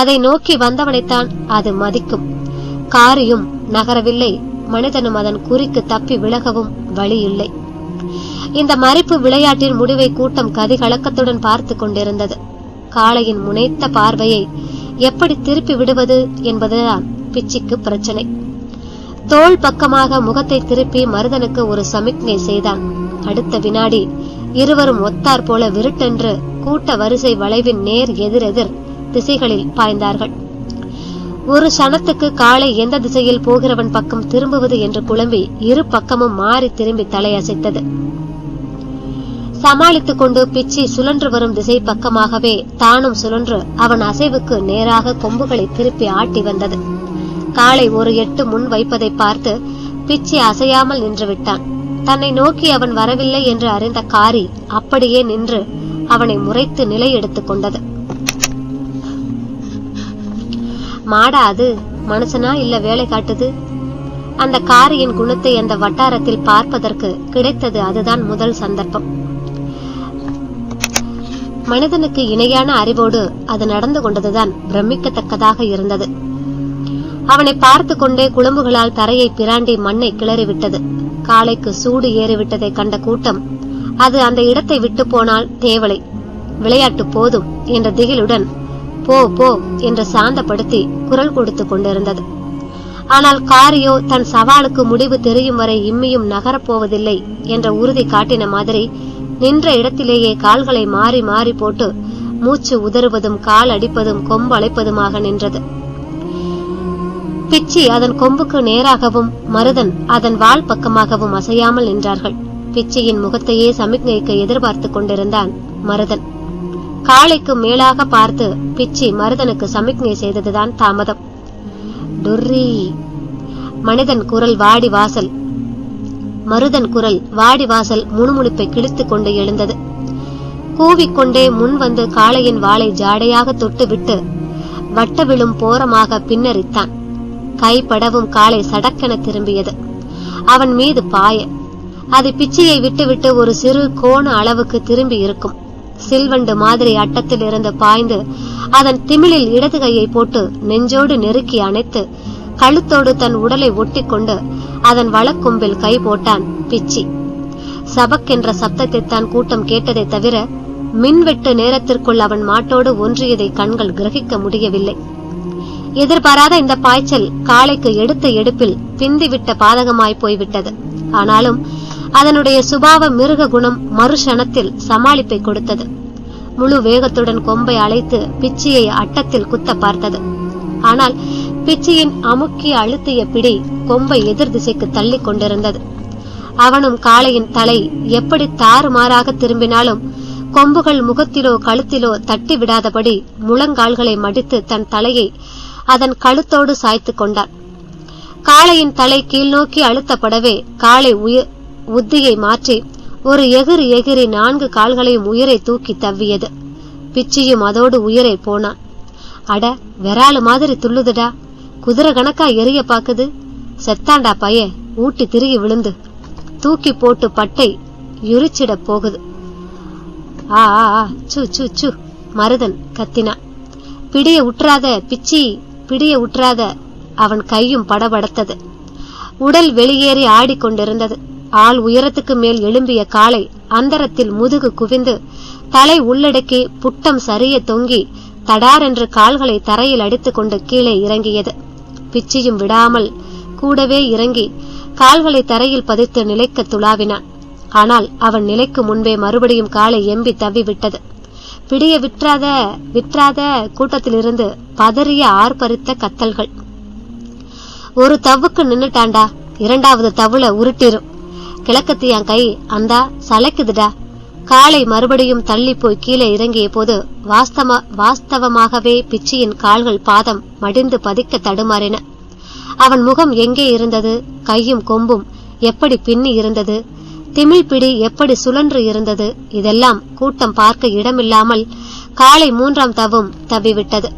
அதை நோக்கி வந்தவனைத்தான் அது மதிக்கும். காரியும் நகரவில்லை. மனிதனும் அதன் குறிக்கு தப்பி விலகவும் வழி இல்லை இந்த மறைப்பு விளையாட்டின் முடிவை கூட்டம் கதிகலக்கத்துடன் பார்த்து கொண்டிருந்தது. காளையின் முனைத்த பார்வையை எப்படி திருப்பி விடுவது என்பதுதான் பிச்சிக்கு பிரச்சனை. தோள் பக்கமாக முகத்தை திருப்பி மருதனுக்கு ஒரு சமிக்ஞை செய்தான். அடுத்த வினாடி இருவரும் ஒத்தார் போல விருட்டென்று கூட்ட வரிசை வளைவின் நேர் எதிரெதிர் திசைகளில் பாய்ந்தார்கள். ஒரு சனத்துக்கு காலை எந்த திசையில் போகிறவன் பக்கம் திரும்புவது என்று குழம்பி இரு பக்கமும் மாறி திரும்பி தலையசைத்தது. சமாளித்துக் கொண்டு பிச்சி சுழன்று வரும் திசை பக்கமாகவே தானும் சுழன்று அவன் அசைவுக்கு நேராக கொம்புகளை திருப்பி ஆட்டி வந்தது. காலை ஒரு எட்டு முன் வைப்பதை பார்த்து பிச்சி அசையாமல் நின்று விட்டான். தன்னை நோக்கி அவன் வரவில்லை என்று அறிந்த காரி அப்படியே நின்று அவனை முறைத்து நிலை எடுத்துக் கொண்டது. மாடா அது மனுஷனா இல்ல வேலை காட்டுது? அந்த காரியின் குணத்தை அந்த வட்டாரத்தில் பார்ப்பதற்கு கிடைத்தது அதுதான் முதல் சந்தர்ப்பம். மனிதனுக்கு இணையான அறிவோடு அது நடந்து கொண்டதுதான் பிரமிக்கத்தக்கதாக இருந்தது. அவனை பார்த்து கொண்டே குழம்புகளால் தரையை பிராண்டி மண்ணை கிளறிவிட்டது. காலைக்கு சூடு ஏறிவிட்டதை கண்ட கூட்டம் அது அந்த இடத்தை விட்டு போனால் தேவலை விளையாட்டு போதும் என்ற திகிலுடன் போ போ என்று சாந்தப்படுத்தி குரல் கொடுத்து கொண்டிருந்தது. ஆனால் காரியோ தன் சவாலுக்கு முடிவு தெரியும் வரை இம்மியும் நகரப்போவதில்லை என்ற உறுதி காட்டின மாதிரி நின்ற இடத்திலேயே கால்களை மாறி மாறி போட்டு மூச்சு உதறுவதும் கால் அடிப்பதும் கொம்பு அழைப்பதுமாக நின்றது. பிச்சி அதன் கொம்புக்கு நேராகவும் மருதன் அதன் வால் பக்கமாகவும் அசையாமல் நின்றார்கள். பிச்சியின் முகத்தையே சமிக்ஞைக்கு எதிர்பார்த்துக் கொண்டிருந்தான் மருதன். காளைக்கு மேலாக பார்த்து பிச்சி மருதனுக்கு சமிக்ஞை செய்ததுதான் தாமதம். டொர்ரி. மனிதன் குரல் வாடி வாசல். மருதன் குரல் வாடி வாசல் முணுமுணுப்பை கிழித்துக் கொண்டு எழுந்தது. கூவிக்கொண்டே முன் வந்து காளையின் வாளை ஜாடையாக தொட்டுவிட்டு வட்ட விழும் போரமாக பின்னரித்தான். கைப்படவும் காளை சடக்கென திரும்பியது. அவன் மீது பாய. அது பிச்சையை விட்டுவிட்டு ஒரு சிறு கோண அளவுக்கு திரும்பி இருக்கும். சில்வண்டு மாதிரி அட்டத்தில் இருந்து பாய்ந்து அதன் திமிழில் இடது கையை போட்டு நெஞ்சோடு நெருக்கி அணைத்து கழுத்தோடு தன் உடலை ஒட்டி கொண்டு அதன் வளக்கும்பில் கை போட்டான் பிச்சி. சபக்கென்ற சப்தத்தை தான் கூட்டம் கேட்டதை தவிர மின்வெட்டு நேரத்திற்குள் அவன் மாட்டோடு ஒன்றியதை கண்கள் கிரகிக்க முடியவில்லை. எதிர்பாராத இந்த பாய்ச்சல் காளைக்கு எடுத்த எடுப்பில் பிந்திவிட்ட பாதகமாய் போய்விட்டது. ஆனாலும் அதனுடைய சுபாவ மிருக குணம் மறுஷணத்தில் சமாளிப்பை கொடுத்தது. முழு வேகத்துடன் கொம்பை அழைத்து பிச்சியை அட்டத்தில் குத்த பார்த்தது. ஆனால் பிச்சியின் அமுக்கி அழுத்திய பிடி கொம்பை எதிர் திசைக்கு தள்ளி கொண்டிருந்தது. அவனும் காளையின் தலை எப்படி தாறுமாறாக திரும்பினாலும் கொம்புகள் முகத்திலோ கழுத்திலோ தட்டி விடாதபடி முழங்கால்களை மடித்து தன் தலையை அதன் கழுத்தோடு சாய்த்து கொண்டான். காளையின் தலை கீழ்நோக்கி அழுத்தப்படவே காளை உயிர் உத்தியை மாற்றி ஒரு எகிரி எகிரி நான்கு கால்களையும் உயிரை தூக்கி தவ்வியது. பிச்சியும் அதோடு உயிரை போனான் அட விராலு மாதிரி துள்ளுதுடா. குதிரை கணக்கா எரிய பாக்குது. செத்தாண்டா பைய ஊட்டி திருகி விழுந்து. தூக்கி போட்டு பட்டை யுரிச்சிட போகுது. ஆ ஆ, ஆ, சு சு சு மருதன் கத்தினான். பிடிய உற்றாத பிச்சி பிடிய உற்றாத அவன் கையும் படபடத்தது. உடல் வெளியேறி ஆடிக்கொண்டிருந்தது. ஆள் உயரத்துக்கு மேல் எழும்பிய காலை அந்தரத்தில் முதுகு குவிந்து தலை உள்ளடக்கி புட்டம் சரிய தொங்கி தடாரென்று கால்களை தரையில் அடித்துக்கொண்டு கீழே இறங்கியது. பிச்சியும் விடாமல் கூடவே இறங்கி கால்களை தரையில் பதித்து நிலைக்க துளாவினான் ஆனால் அவன் நிலைக்கு முன்பே மறுபடியும் காலை எம்பி தவி விட்டது. பிடிய விற்றாத விற்றாத கூட்டத்திலிருந்து பதறிய ஆர்ப்பரித்த கத்தல்கள். ஒரு தவுக்கு நின்னுட்டான்டா இரண்டாவது தவுல உருட்டிரும். கிழக்கத்து என் கை அந்தா சளைக்குதுடா. காலை மறுபடியும் தள்ளி போய் கீழே இறங்கிய போது வாஸ்தவ வாஸ்தவமாகவே பிச்சியின் கால்கள் பாதம் மடிந்து பதிக்க தடுமாறின. அவன் முகம் எங்கே இருந்தது கையும் கொம்பும் எப்படி பின்னி இருந்தது திமிழ் பிடி எப்படி சுழன்று இருந்தது இதெல்லாம் கூட்டம் பார்க்க இடமில்லாமல் காலை மூன்றாம் தவும் தவிவிட்டது.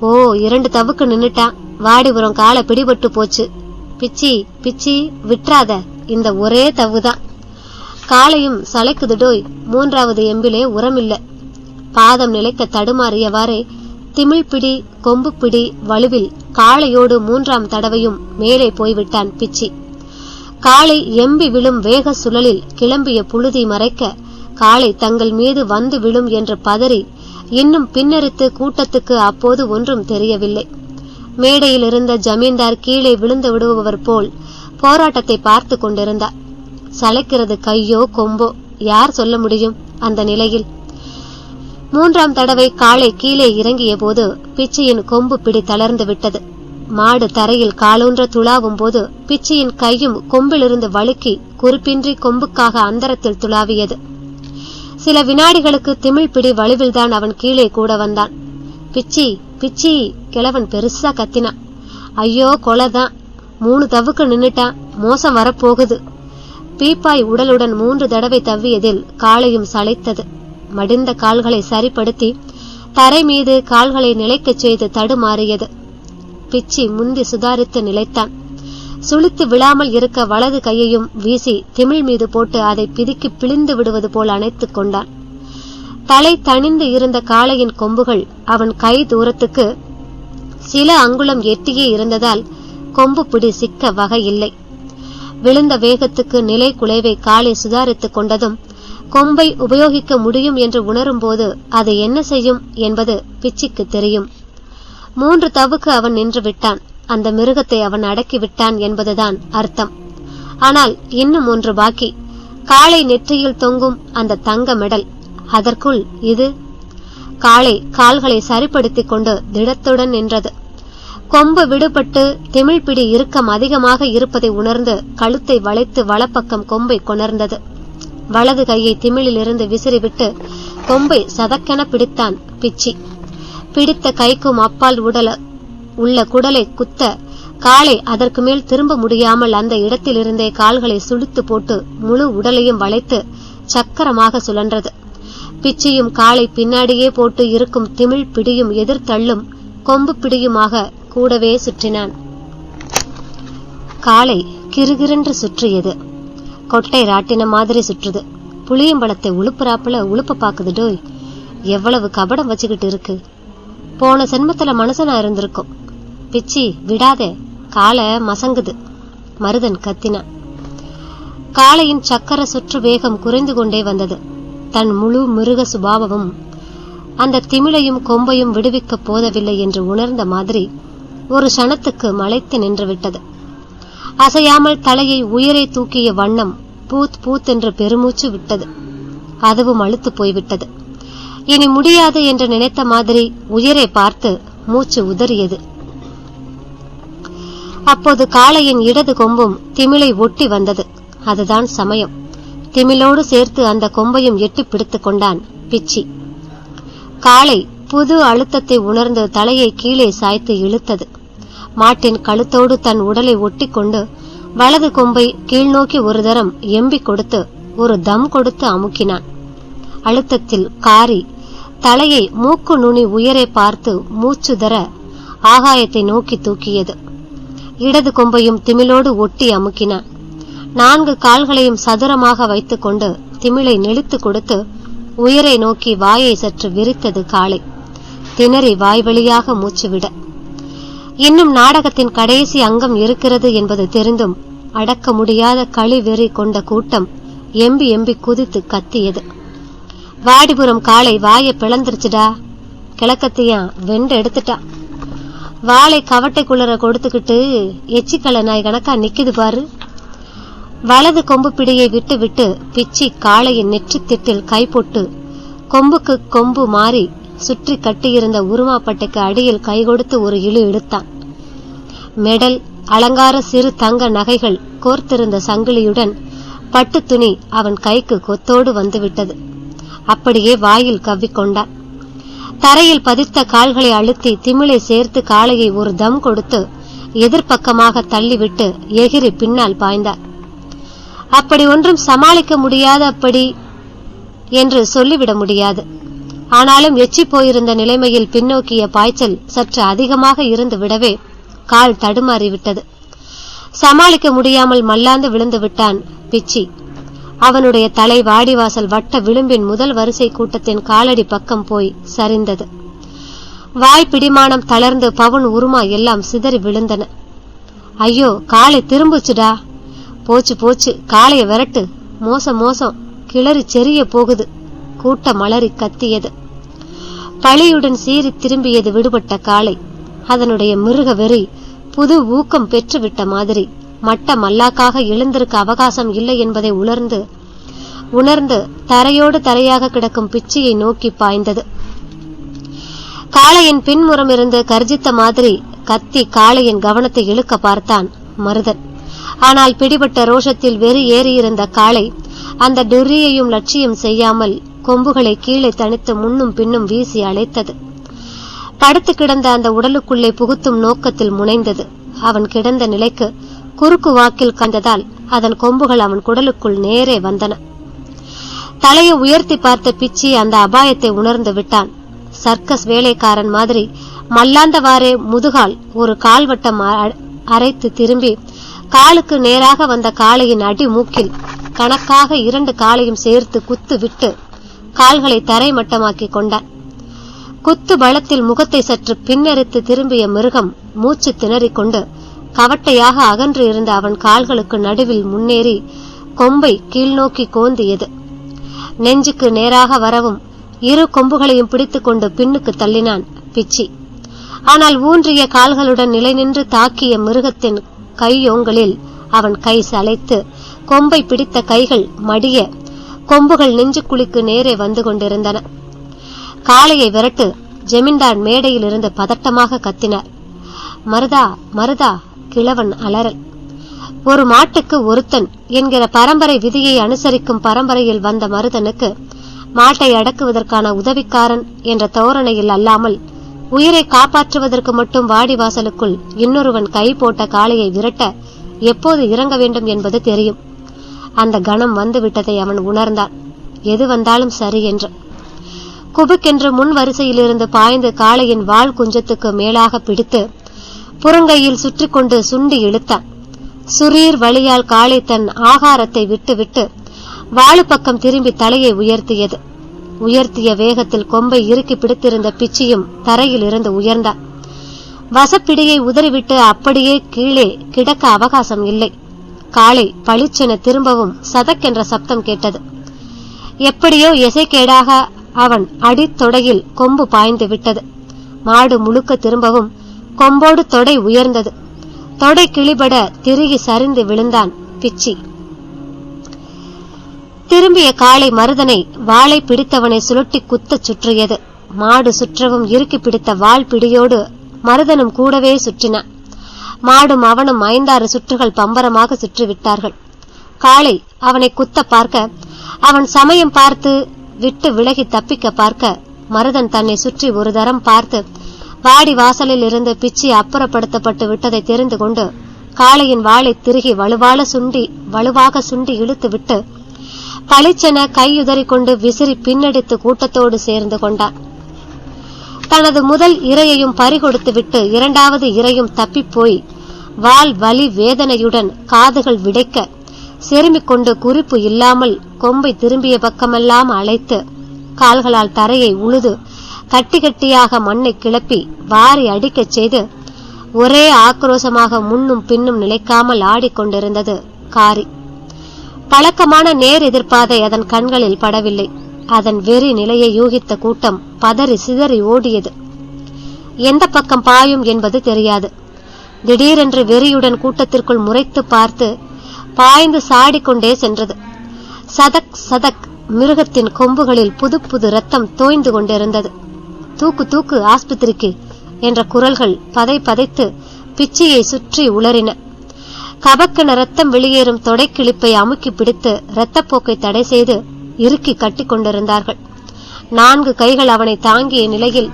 ஓ இரண்டு தவுக்கு நின்னுட்டான். வாடிபுரம் காலை பிடிபட்டு போச்சு. பிச்சி பிச்சி விட்றாத. இந்த ஒரே தவுதான். காலையும் சளைக்குதுடோய் மூன்றாவது எம்பிலே உரமில்ல. பாதம் நிலைக்க தடுமாறியவாறே திமிழ்பிடி கொம்புப்பிடி வலுவில் காளையோடு மூன்றாம் தடவையும் மேலே போய்விட்டான் பிச்சி. காளை எம்பி விழும் வேக சுழலில் கிளம்பிய புழுதி மறைக்க காளை தங்கள் மீது வந்து விழும் என்று பதறி இன்னும் பின்னரித்து கூட்டத்துக்கு அப்போது ஒன்றும் தெரியவில்லை. மேடையில் இருந்த ஜமீன்தார் கீழே விழுந்து விடுபவர் போல் போராட்டத்தை பார்த்து கொண்டிருந்தார் சளைக்கிறது கையோ கொம்போ யார் சொல்ல முடியும் அந்த நிலையில். மூன்றாம் தடவை காலை கீழே இறங்கிய போது பிச்சையின் கொம்பு பிடி தளர்ந்து விட்டது. மாடு தரையில் காலூன்ற துளாவும் போது பிச்சையின் கையும் கொம்பிலிருந்து வழுக்கி குறிப்பின்றி கொம்புக்காக அந்தரத்தில் துளாவியது. சில வினாடிகளுக்கு திமிழ் பிடி வலுவில்தான் அவன் கீழே கூட வந்தான். பிச்சி பிச்சி கிழவன் பெருசா கத்தினான். ஐயோ கொலைதான். மூணு தவுக்கு நின்னுட்டான் மோசம் வரப்போகுது. பீப்பாய் உடலுடன் மூன்று தடவை தவ்வியதில் காலையும் சளைத்தது. மடிந்த கால்களை சரிப்படுத்தி தரை மீது கால்களை நிலைக்கச் செய்து தடுமாறியது. பிச்சி முந்தி சுதாரித்து நிலைத்தான். சுளித்து விழாமல் இருக்க வலது கையையும் வீசி திமிழ் மீது போட்டு அதை பிதுக்கி பிழிந்து விடுவது போல் அணைத்துக் கொண்டான். தலை தணிந்து இருந்த காளையின் கொம்புகள் அவன் கை தூரத்துக்கு சில அங்குலம் எட்டியே இருந்ததால் கொம்பு பிடி சிக்க வகையில்லை விழுந்த வேகத்துக்கு நிலை குலைவை காலை சுதாரித்துக் கொண்டதும் கொம்பை உபயோகிக்க முடியும் என்று உணரும்போது அது என்ன செய்யும் என்பது பிச்சிக்கு தெரியும். மூன்று தவுக்கு அவன் நின்று விட்டான். அந்த மிருகத்தை அவன் அடக்கி விட்டான் என்பதுதான் அர்த்தம். ஆனால் இன்னும் ஒன்று பாக்கி. காளை நெற்றியில் தொங்கும் அந்த தங்க மெடல். அதற்குள் இது. காளை கால்களை சரிப்படுத்திக் கொண்டு திடத்துடன் நின்றது. கொம்பு விடுபட்டு திமிழ்பிடி இறுக்கம் அதிகமாக இருப்பதை உணர்ந்து கழுத்தை வளைத்து வலப்பக்கம் கொம்பை கொணர்ந்தது. வலது கையை திமிழிலிருந்து விசிறிவிட்டு கொம்பை சதக்கென பிடித்தான் பிச்சி. பிடித்த கைக்கும் அப்பால் உடல உள்ள குடலை குத்த காலை அதற்கு மேல் திரும்ப முடியாமல் அந்த இடத்திலிருந்தே கால்களை சுழித்து போட்டு முழு உடலையும் வளைத்து சக்கரமாக சுழன்றது. பிச்சியும் காலை பின்னாடியே போட்டு இருக்கும் திமிழ் பிடியும் எதிர்த்தள்ளும் கொம்பு பிடியுமாக கூடவே சுற்றினான். காலை கிறுகிறுன்று சுற்றியது. கொட்டை ராட்டின மாதிரி சுற்றுது. புளியம்பழத்தை உழுப்புறாப்புல உழுப்ப பாக்குது டோய். எவ்வளவு கபடம் வச்சுக்கிட்டு இருக்கு. போன சென்மத்துல மனுஷனா இருந்திருக்கும். பிச்சி விடாதே. காலை மசங்குது. மருதன் கத்தினான் காளையின் சக்கர சுற்று வேகம் குறைந்து கொண்டே வந்தது. தன் முழு மிருக சுபாவமும் அந்த திமிழையும் கொம்பையும் விடுவிக்க போதவில்லை என்று உணர்ந்த மாதிரி ஒரு சனத்துக்கு மலைத்து நின்று விட்டது அசையாமல் தலையை உயரே தூக்கிய வண்ணம் பூத் பூத் என்று பெருமூச்சு விட்டது. அதுவும் அழுத்து போய்விட்டது. இனி முடியாது என்று நினைத்த மாதிரி உயிரை பார்த்து மூச்சு உதறியது. அப்போது காளையின் இடது கொம்பும் திமிலை ஒட்டி வந்தது. அதுதான் சமயம். திமிலோடு சேர்த்து அந்த கொம்பையும் எட்டி பிடித்துக் கொண்டான் பிச்சி. காளை புது அழுத்தத்தை உணர்ந்து தலையை கீழே சாய்த்து இழுத்தது. மாட்டின் கழுத்தோடு தன் உடலை ஒட்டி கொண்டு வலது கொம்பை கீழ்நோக்கி ஒரு தரம் எம்பி கொடுத்து ஒரு தம் கொடுத்து அமுக்கினான். அழுத்தத்தில் காரி தலையை மூக்கு நுனி உயரே பார்த்து மூச்சு தர ஆகாயத்தை நோக்கி தூக்கியது. இடது கொம்பையும் திமிலோடு ஒட்டி அமுக்கினான். நான்கு கால்களையும் சதுரமாக வைத்துக்கொண்டு திமிலை நெளித்து கொடுத்து உயரை நோக்கி வாயை சற்று விரித்தது காளை திணறி வாய்வழியாக மூச்சுவிட. இன்னும் நாடகத்தின் கடைசி அங்கம் இருக்கிறது என்பது தெரிந்தும் அடக்க முடியாத களி வெறி கொண்ட கூட்டம் எம்பி எம்பி குதித்து கத்தியது. வாடிபுரம் காளை வாயை பிளந்துருச்சுடா. கிழக்கத்தையா வெண்டு எடுத்துட்டா. வாளை கவட்டைக்குள்ளர கொடுத்துக்கிட்டு எச்சிக்கலை நாய் கணக்கா நிக்குது பாரு. வலது கொம்பு பிடியை விட்டு விட்டு பிச்சி காளையின் நெற்றி திட்டில் கை போட்டு கொம்புக்கு கொம்பு மாறி சுற்றி கட்டியிருந்த உருமாப்பட்டைக்கு அடியில் கை கொடுத்து ஒரு இழு இழுத்தான் மெடல் அலங்கார சிறு தங்க நகைகள் கோர்த்திருந்த சங்கிலியுடன் பட்டு துணி அவன் கைக்கு கொத்தோடு வந்துவிட்டது. அப்படியே வாயில் கவ்விக்கொண்டான். தரையில் பதித்த கால்களை அழுத்தி திமிலை சேர்த்து காளையை ஒரு தம் கொடுத்து எதிர்ப்பக்கமாக தள்ளிவிட்டு எகிரி பின்னால் பாய்ந்தார் அப்படி ஒன்றும் சமாளிக்க முடியாத அப்படி என்று சொல்லிவிட முடியாது. ஆனாலும் எச்சி போயிருந்த நிலைமையில் பின்னோக்கிய பாய்ச்சல் சற்று அதிகமாக இருந்து விடவே கால் தடுமாறிவிட்டது சமாளிக்க முடியாமல் மல்லாந்து விழுந்து விட்டான் பிச்சி. அவனுடைய தலை வாடிவாசல் வட்ட விளிம்பின் முதல் வரிசை கூட்டத்தின் காலடி பக்கம் போய் சரிந்தது. வாய் பிடிமானம் தளர்ந்து பவன் உருமா எல்லாம் சிதறி விழுந்தன. ஐயோ காலை திரும்புச்சுடா. போச்சு போச்சு. காளைய விரட்டு. மோசம் மோசம். கிளறி செறிய போகுது. கூட்ட மலரி கத்தியது. பழியுடன் சீறி திரும்பியது விடுபட்ட காளை. அதனுடைய மிருக வெறி புது ஊக்கம் பெற்றுவிட்ட மாதிரி. மட்ட மல்லாக்காக எழுந்திருக்க அவகாசம் இல்லை என்பதை உணர்ந்து உணர்ந்து தரையோடு தரையாக கிடக்கும் பிச்சையை நோக்கி பாய்ந்தது. காளையின் பின்முறம் இருந்து கர்ஜித்த மாதிரி கத்தி காளையின் கவனத்தை இழுக்க பார்த்தான் மருதன். ஆனால் பிடிபட்ட ரோஷத்தில் வெறி ஏறியிருந்த காளை அந்த டொர்ரியையும் லட்சியம் செய்யாமல் கொம்புகளை கீழே தனித்து முன்னும் பின்னும் வீசி அழைத்தது. படுத்து கிடந்த அந்த உடலுக்குள்ளே புகுத்தும் நோக்கத்தில் முனைந்தது. அவன் கிடந்த நிலைக்கு குறுக்கு வாக்கில் கண்டதால் அதன் கொம்புகள் அவன் குடலுக்குள் நேரே வந்தன. தலையை உயர்த்தி பார்த்த பிச்சி அந்த அபாயத்தை உணர்ந்து விட்டான். சர்க்கஸ் வேலைக்காரன் மாதிரி மல்லாந்தவாறே முதுகால் ஒரு கால்வட்டம் அ- அரைத்து திரும்பி காலுக்கு நேராக வந்த காளையின் அடி மூக்கில் கணக்காக இரண்டு காலையும் சேர்த்து குத்து விட்டு கால்களை தரைமட்டமாக்கிக் கொண்டான் குத்து பலத்தில் முகத்தை சற்று பின்னரித்து திரும்பிய மிருகம் மூச்சு திணறிக்கொண்டு கவட்டையாக அகன்று இருந்த அவன் கால்களுக்கு நடுவில் முன்னேறி கொம்பை கீழ்நோக்கி கோந்தியது. நெஞ்சுக்கு நேராக வரவும் இரு கொம்புகளையும் பிடித்துக்கொண்டு பின்னுக்கு தள்ளினான் பிச்சி. ஆனால் ஊன்றிய கால்களுடன் நிலை நின்று தாக்கிய மிருகத்தின் கையோங்களில் அவன் கை சளைத்து கொம்பை பிடித்த கைகள் மடிய கொம்புகள் நெஞ்சுக்குழிக்கு நேரே வந்து கொண்டிருந்தன. காளையை விரட்டு ஜெமீன்தார் மேடையில் இருந்து பதட்டமாக கத்தினார். மருதா மருதா கிழவன் அலறல். ஒரு மாட்டுக்கு ஒருத்தன் என்கிற பரம்பரை விதியை அனுசரிக்கும் பரம்பரையில் வந்த மருதனுக்கு மாட்டை அடக்குவதற்கான உதவிக்காரன் என்ற தோரணையில் அல்லாமல் உயிரை காப்பாற்றுவதற்கு மட்டும் வாடிவாசலுக்குள் இன்னொருவன் கை போட்ட காளையை விரட்ட எப்போது இறங்க வேண்டும் என்பது தெரியும். அந்த கணம் வந்து விட்டதை அவன் உணர்ந்தான். எது வந்தாலும் சரி என்று. குபுக்கென்று முன் வரிசையிலிருந்து பாய்ந்து காளையின் வால் குஞ்சத்துக்கு மேலாக பிடித்து புறங்கையில் சுற்றி கொண்டு சுண்டி இழுத்தான். சுரீர் வழியால் காளை தன் ஆகாரத்தை விட்டுவிட்டு வாழு பக்கம் திரும்பி தலையை உயர்த்தியது. உயர்த்திய வேகத்தில் கொம்பை இறுக்கி பிடித்திருந்த பிச்சியும் தரையில் இருந்து உயர்ந்தான். வசப்பிடியை உதறிவிட்டு அப்படியே கீழே கிடக்க அவகாசம் இல்லை. காளை பளிச்சென திரும்பவும் சதக்கென்ற சப்தம் கேட்டது. எப்படியோ எசைக்கேடாக அவன் அடித்தொடையில் கொம்பு பாய்ந்து விட்டது. மாடு முழுக்க திரும்பவும் கொம்போடு தொடை உயர்ந்தது. தொடை கிளிபட திருகி சரிந்து விழுந்தான் பிச்சி. திரும்பிய காளை மருதனை வாளை பிடித்தவனை சுழட்டி குத்தச் சுற்றியது. மாடு சுற்றவும் இறுக்கி பிடித்த வாள் பிடியோடு மருதனும் கூடவே சுற்றினான். மாடும் அவனும் ஐந்தாறு சுற்றுகள் பம்பரமாக சுற்றிவிட்டார்கள். காளை அவனை குத்த பார்க்க அவன் சமயம் பார்த்து விட்டு விலகி தப்பிக்க பார்க்க மருதன் தன்னை சுற்றி ஒரு தரம் பார்த்து வாடி வாசலில் இருந்து பிச்சி அப்புறப்படுத்தப்பட்டு விட்டதை தெரிந்து கொண்டு காளையின் வாளை திருகி வலுவால சுண்டி வலுவாக சுண்டி இழுத்து விட்டு பளிச்சென கையுதறிக்கொண்டு விசிறி பின்னடித்து கூட்டத்தோடு சேர்ந்து கொண்டான். தனது முதல் இரையையும் பறிகொடுத்துவிட்டு இரண்டாவது இரையும் தப்பிப்போய் வால் வலி வேதனையுடன் காதுகள் விடைக்க செருமிக் கொண்டு குறிப்பு இல்லாமல் கொம்பை திரும்பிய பக்கமெல்லாம் அழைத்து கால்களால் தரையை உழுது கட்டி கட்டியாக மண்ணை கிளப்பி வாரி அடிக்கச் செய்து ஒரே ஆக்ரோசமாக முன்னும் பின்னும் நிலைக்காமல் ஆடிக்கொண்டிருந்தது காரி. பழக்கமான நேர் எதிர்பாதை அதன் கண்களில் படவில்லை. அதன் வெறி நிலையை யூகித்த கூட்டம் பதறி சிதறி ஓடியது. எந்த பக்கம் பாயும் என்பது தெரியாது. திடீரென்று வெறியுடன் கூட்டத்திற்குள் முறைத்து பார்த்து பாய்ந்து சாடிக்கொண்டே சென்றது. சதக் சதக் மிருகத்தின் கொம்புகளில் புது புது ரத்தம் தோய்ந்து கொண்டிருந்தது. தூக்கு தூக்கு ஆஸ்பத்திரிக்கு என்ற குரல்கள் பதை பதைத்து பிச்சையை சுற்றி உளறின கபக்கென ரத்தம் வெளியேறும் தொடைக்கிழிப்பை அமுக்கி பிடித்து இரத்தப்போக்கை தடை செய்து இறுக்கி கட்டி கொண்டிருந்தார்கள் நான்கு கைகள் அவனை தாங்கிய நிலையில்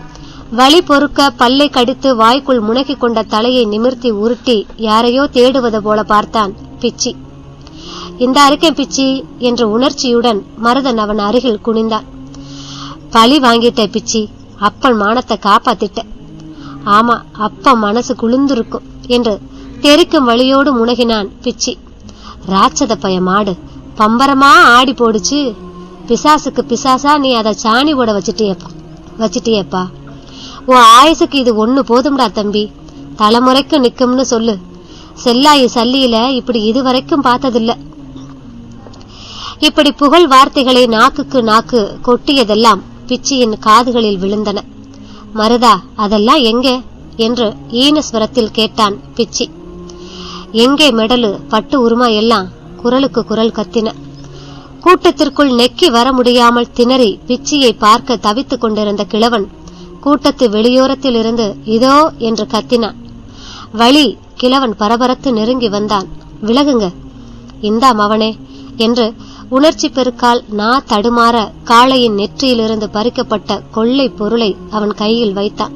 வலி பொறுக்க பல்லை கடித்து வாய்க்குள் முனகிக் கொண்ட தலையை நிமிர்த்தி உருட்டி யாரையோ தேடுவது போல பார்த்தான் பிச்சி. இந்த அறிக்கை பிச்சி என்ற உணர்ச்சியுடன் மருதன் அவன் அருகில் குனிந்தான். பழி வாங்கிட்ட பிச்சி அப்பன் மானத்தை காப்பாத்திட்ட. ஆமா அப்ப மனசு குளிந்திருக்கும் என்று தெரிக்கும் வழியோடு முனகினான் பிச்சி. ராட்சத பய மாடு பம்பரமா ஆடி போடுச்சு. பிசாசுக்கு பிசாசா நீ அதை சாணி போட வச்சுட்டியப்பா. வச்சுட்டியப்பா. உன் ஆயுசுக்கு இது ஒண்ணு போதும்டா தம்பி. தலைமுறைக்கு நிக்கும்னு சொல்லு. செல்லாயி சல்லியில இப்படி இதுவரைக்கும் பார்த்ததில்ல. இப்படி புகழ் வார்த்தைகளை நாக்குக்கு நாக்கு கொட்டியதெல்லாம் பிச்சியின் காதுகளில் விழுந்தன. மருதா அதெல்லாம் எங்கே? என்று ஈனஸ்வரத்தில் கேட்டான் பிச்சி. எங்கே மெடலு? பட்டு உருமா எல்லாம்? குரலுக்கு குரல் கத்தின. கூட்டத்திற்குள் நெக்கி வர முடியாமல் திணறி பிச்சியை பார்க்க தவித்துக் கொண்டிருந்த கிழவன் கூட்டத்து வெளியோரத்தில் இருந்து இதோ என்று கத்தினான். வழி கிழவன் பரபரத்து நெருங்கி வந்தான். விலகுங்க இந்தா மவனே என்று உணர்ச்சி பெருக்கால் நா தடுமாற காளையின் நெற்றியிலிருந்து பறிக்கப்பட்ட கொள்ளை பொருளை அவன் கையில் வைத்தான்.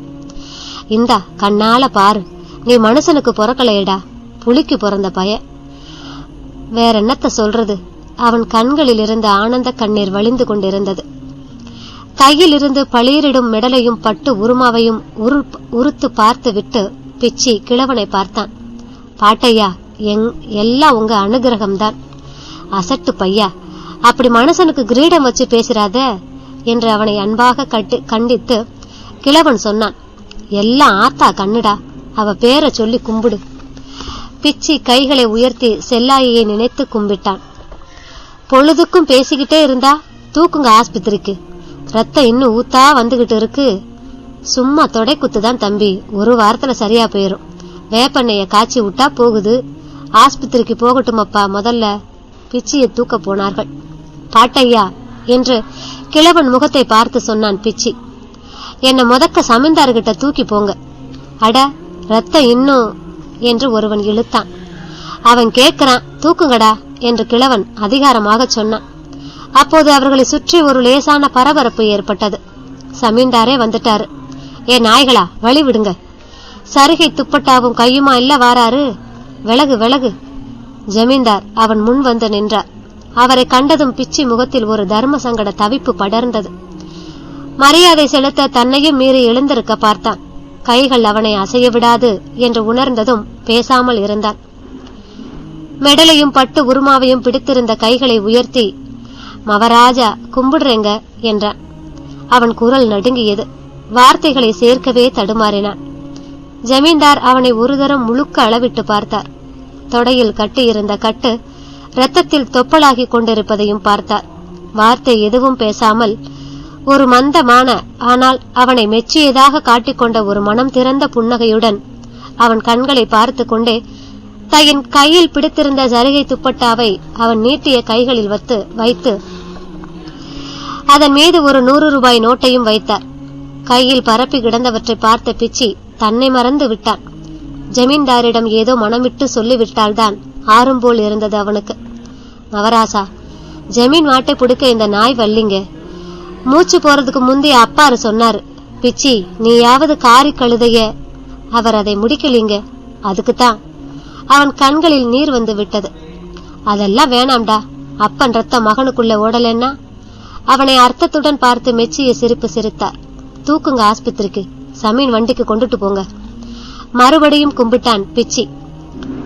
இந்தா கண்ணால பாரு நீ மனுஷனுக்கு பொறக்கலையடா புலிக்கு பிறந்த பய. வேற என்னத்த சொல்றது? அவன் கண்களில் இருந்த ஆனந்த கண்ணீர் வழிந்து கொண்டிருந்தது. கையில் இருந்து பளிரிடும் மெடலையும் பட்டு உருமாவையும் உரு- உறுத்து பார்த்து விட்டு பிச்சி கிழவனை பார்த்தான். பாட்டையா எங் எல்லாம் உங்க அனுகிரகம்தான். அசட்டு பையா அப்படி மனுஷனுக்கு கிரீடம் வச்சு பேசுறாத? என்று அவனை அன்பாக கட்டு கண்டித்து கிழவன் சொன்னான். எல்லாம் ஆத்தா கண்ணுடா அவ பேரை சொல்லி கும்பிடு. பிச்சி கைகளை உயர்த்தி செல்லாயியை நினைத்து கும்பிட்டான். பொழுதுக்கும் பேசிக்கிட்டே இருந்தா தூக்குங்க ஆஸ்பத்திரிக்கு. ரத்தம் இன்னும் ஊத்தா வந்துகிட்டு இருக்கு. சும்மா தொடை குத்துதான் தம்பி. ஒரு வாரத்துல சரியா போயிரும். வேப்பெண்ணெய காய்ச்சி விட்டா போகுது. ஆஸ்பத்திரிக்கு போகட்டுமப்பா முதல்ல. பிச்சியை தூக்க போனார்கள். பாட்டையா என்று கிழவன் முகத்தை பார்த்து சொன்னான் பிச்சி. என்னை முதக்க சமீந்தார்கிட்ட தூக்கி போங்க. அட ரத்தம் இன்னும் என்று ஒருவன் இழுத்தான். அவன் கேட்கிறான் தூக்குங்கடா என்று கிழவன் அதிகாரமாக சொன்னான். அப்போது அவர்களை சுற்றி ஒரு லேசான பரபரப்பு ஏற்பட்டது. சமீன்தாரே வந்துட்டாரு. ஏ நாய்களா வழி விடுங்க. சருகை துப்பட்டாவும் கையுமா இல்ல வாராரு? விலகு விலகு. ஜமீன்தார் அவன் முன் வந்து நின்றார். அவரை கண்டதும் பிச்சி முகத்தில் ஒரு தர்ம சங்கட தவிப்பு படர்ந்தது. மரியாதை செலுத்த தன்னையும் மீறி எழுந்திருக்க பார்த்தான். கைகள் அவனை அசைய விடாது என்று உணர்ந்ததும் பேசாமல் இருந்தான். மெடலையும் பட்டு உருமாவையும் பிடித்திருந்த கைகளை உயர்த்தி மவராஜா கும்பிடுறேங்க என்றான். அவன் குரல் நடுங்கியது. வார்த்தைகளை சேர்க்கவே தடுமாறினான். ஜமீன்தார் அவனை ஒரு தரம் முழுக்க அளவிட்டு பார்த்தார். தொடையில் கட்டியிருந்த கட்டு ரத்தத்தில் தொப்பலாகி கொண்டிருப்பதையும் பார்த்தார். வார்த்தை எதுவும் பேசாமல் ஒரு மந்தமான ஆனால் அவனை மெச்சியதாக காட்டிக்கொண்ட ஒரு மனம் திறந்த புன்னகையுடன் அவன் கண்களை பார்த்து கொண்டே தயின் கையில் பிடித்திருந்த ஜரிகை துப்பட்டாவை அவன் நீட்டிய கைகளில் வைத்து வைத்து அதன் மீது ஒரு நூறு ரூபாய் நோட்டையும் வைத்தார். கையில் பரப்பி கிடந்தவற்றை பார்த்த பிச்சி தன்னை மறந்து விட்டான். ஜமீன்தாரிடம் ஏதோ மனமிட்டு சொல்லிவிட்டால்தான் ஆறும் போல் இருந்தது அவனுக்கு. நவராசா ஜமீன் மாட்டை பிடிக்க இந்த நாய் வல்லிங்க. மூச்சு போறதுக்கு முந்தைய அப்பாரு சொன்னாரு பிச்சி நீயாவது காரி கழுதைய. அவர் அதை முடிக்கலீங்க. அதுக்குத்தான் அவன் கண்களில் நீர் வந்து விட்டது. அதெல்லாம் வேணாம்டா. அப்பன் ரத்த மகனுக்குள்ள ஓடலன்னா? அவனை அர்த்தத்துடன் பார்த்து மெச்சிய சிரிப்பு சிரித்தார். தூக்குங்க ஆஸ்பத்திரிக்கு. சமீன் வண்டிக்கு கொண்டுட்டு போங்க. மறுபடியும் கும்பிட்டான் பிச்சி.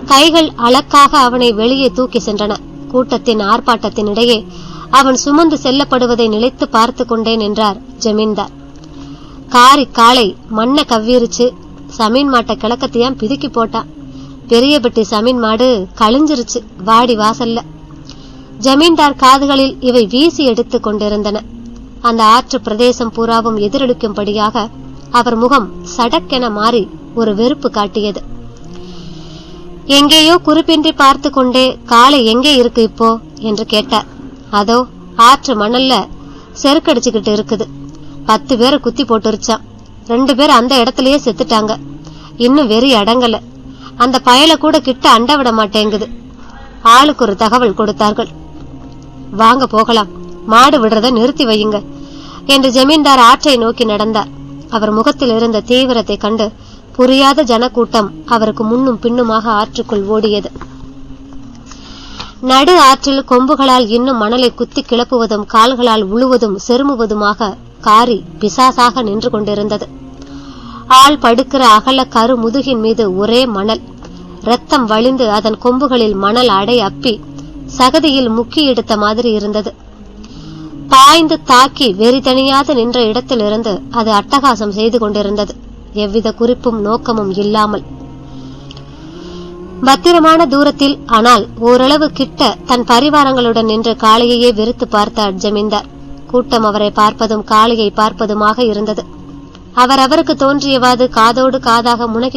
கைகள் அலக்காக அவனை வெளியே தூக்கி சென்றன. கூட்டத்தின் ஆர்ப்பாட்டத்தின் இடையே அவன் சுமந்து செல்லப்படுவதை நிலைத்து பார்த்து கொண்டே நின்றார் ஜமீன்தார் காரி காலை மண்ணை கவ்விருச்சு. சமீன் மாட்டை கிழக்கத்தையாம் பிதுக்கி போட்டான் பெரியபட்டி சமீன் மாடு கழிஞ்சிருச்சு. வாடி வாசல்ல. ஜமீன்தார் காதுகளில் இவை வீசி எடுத்துக் கொண்டிருந்தன. அந்த ஆற்று பிரதேசம் பூராவும் எதிரொலிக்கும்படியாக அவர் முகம் சடக்கென மாறி ஒரு வெறுப்பு காட்டியது. எங்கேயோ குறிப்பின்றி பார்த்து கொண்டே காலை எங்கே இருக்கு இப்போ? என்று கேட்டார். அதோ ஆற்று மணல்ல செருக்கடிச்சுக்கிட்டு இருக்குது. பத்து பேரை குத்தி போட்டுருச்சான் ரெண்டு பேர் அந்த இடத்துலயே செத்துட்டாங்க. இன்னும் வெறி அடங்கல. அந்த பயல கூட கிட்ட அண்ட விட மாட்டேங்குது. ஆளுக்கு ஒரு தகவல் கொடுத்தார்கள். வாங்க போகலாம். மாடு விடுறத நிறுத்தி வையுங்க. என்று ஜமீன்தார் ஆற்றை நோக்கி நடந்தார். அவர் முகத்தில் இருந்த தீவிரத்தை கண்டு புரியாத ஜனக்கூட்டம் அவருக்கு முன்னும் பின்னுமாக ஆற்றுக்குள் ஓடியது. நடு ஆற்றில் கொம்புகளால் இன்னும் மணலை குத்தி கிளப்புவதும் கால்களால் உழுவதும் செருமுவதுமாக காரி பிசாசாக நின்று கொண்டிருந்தது. ஆள் படுக்கிற அகல கரு முதுகின் மீது ஒரே மணல். ரத்தம் வழிந்து அதன் கொம்புகளில் மணல் அடை அப்பி சகதியில் முக்கி எடுத்த மாதிரி இருந்தது. பாய்ந்து தாக்கி வெறி தனியாது நின்ற இடத்திலிருந்து அது அட்டகாசம் செய்து கொண்டிருந்தது. எவ்வித குறிப்பும் நோக்கமும் இல்லாமல். பத்திரமான தூரத்தில் ஆனால் ஓரளவு கிட்ட தன் பரிவாரங்களுடன் நின்று காளையையே வெறுத்து பார்த்தார் ஜமீன்தார். கூட்டம் அவரை பார்ப்பதும் காளையை பார்ப்பதுமாக இருந்தது. அவர் அவருக்கு தோன்றியவாது காதோடு காதாக முனகி